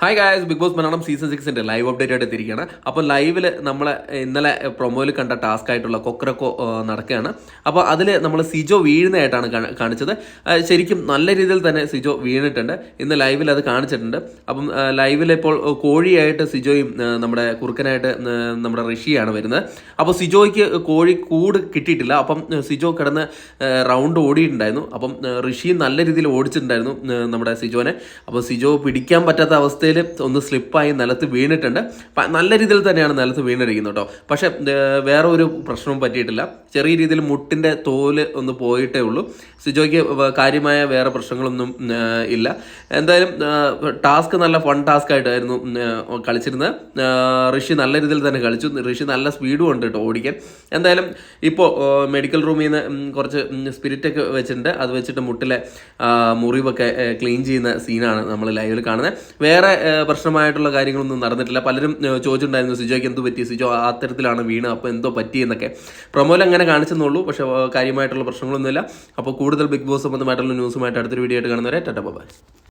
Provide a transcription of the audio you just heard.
Hi guys Big Boss Malayalam season സിക്സിന്റെ live update ആയിട്ട് എത്തിയിരിക്കുകയാണ്. അപ്പോൾ ലൈവിൽ നമ്മൾ ഇന്നലെ പ്രൊമോയിൽ കണ്ട ടാസ്ക് ആയിട്ടുള്ള കൊക്കറക്കോ നടക്കുകയാണ്. അപ്പോൾ അതിൽ നമ്മൾ സിജോ വീഴുന്നതായിട്ടാണ് കാണിച്ചത്. ശരിക്കും നല്ല രീതിയിൽ തന്നെ സിജോ വീണിട്ടുണ്ട്. ഇന്ന് ലൈവിൽ അത് കാണിച്ചിട്ടുണ്ട്. അപ്പം ലൈവിൽ ഇപ്പോൾ കോഴിയായിട്ട് സിജോയും നമ്മുടെ കുറുക്കനായിട്ട് നമ്മുടെ ഋഷിയാണ് വരുന്നത്. അപ്പോൾ സിജോയ്ക്ക് കോഴി കൂട് കിട്ടിയിട്ടില്ല. അപ്പം സിജോ കിടന്ന് റൗണ്ട് ഓടിയിട്ടുണ്ടായിരുന്നു. അപ്പം ഋഷിയും ഋഷി നല്ല രീതിയിൽ ഓടിച്ചിട്ടുണ്ടായിരുന്നു നമ്മുടെ സിജോനെ. അപ്പോൾ സിജോ പിടിക്കാൻ പറ്റാത്ത അവസ്ഥയിൽ ഒന്ന് സ്ലിപ്പായി നിലത്ത് വീണിട്ടുണ്ട്. നല്ല രീതിയിൽ തന്നെയാണ് നിലത്ത് വീണിരിക്കുന്നത് കേട്ടോ. പക്ഷേ വേറെ ഒരു പ്രശ്നവും പറ്റിയിട്ടില്ല. ചെറിയ രീതിയിൽ മുട്ടിന്റെ തോൽ ഒന്ന് പോയിട്ടേ ഉള്ളൂ. സിജോയ്ക്ക് കാര്യമായ വേറെ പ്രശ്നങ്ങളൊന്നും ഇല്ല. എന്തായാലും ടാസ്ക് നല്ല ഫൺ ടാസ്ക് ആയിട്ടായിരുന്നു കളിച്ചിരുന്നത്. ഋഷി നല്ല രീതിയിൽ തന്നെ കളിച്ചു. ഋഷി നല്ല സ്പീഡും ഉണ്ട് കേട്ടോ ഓടിക്കാൻ. എന്തായാലും ഇപ്പോൾ മെഡിക്കൽ റൂമിൽ നിന്ന് കുറച്ച് സ്പിരിറ്റൊക്കെ വെച്ചിട്ടുണ്ട്. അത് വെച്ചിട്ട് മുട്ടിലെ മുറിവൊക്കെ ക്ലീൻ ചെയ്യുന്ന സീനാണ് നമ്മൾ ലൈവിൽ കാണുന്നത്. വേറെ പ്രശ്നമായിട്ടുള്ള കാര്യങ്ങളൊന്നും നടന്നിട്ടില്ല. പലരും ചോദിച്ചിട്ടുണ്ടായിരുന്നു സിജോയ്ക്ക് എന്ത് പറ്റി? സിജോ ആ തരത്തിലാണ് വീണ് അപ്പോൾ എന്തോ പറ്റി എന്നൊക്കെ. പ്രൊമോയിൽ അങ്ങനെ കാണിച്ചെന്നുള്ളൂ പക്ഷേ കാര്യമായിട്ടുള്ള പ്രശ്നങ്ങളൊന്നുമില്ല. അപ്പോൾ കൂടുതൽ ബിഗ് ബോസ് സംബന്ധമായിട്ടുള്ള ന്യൂസുമായിട്ട് അടുത്തൊരു വീഡിയോ ആയിട്ട് കാണുന്നവരെ ടാറ്റ ബൈ.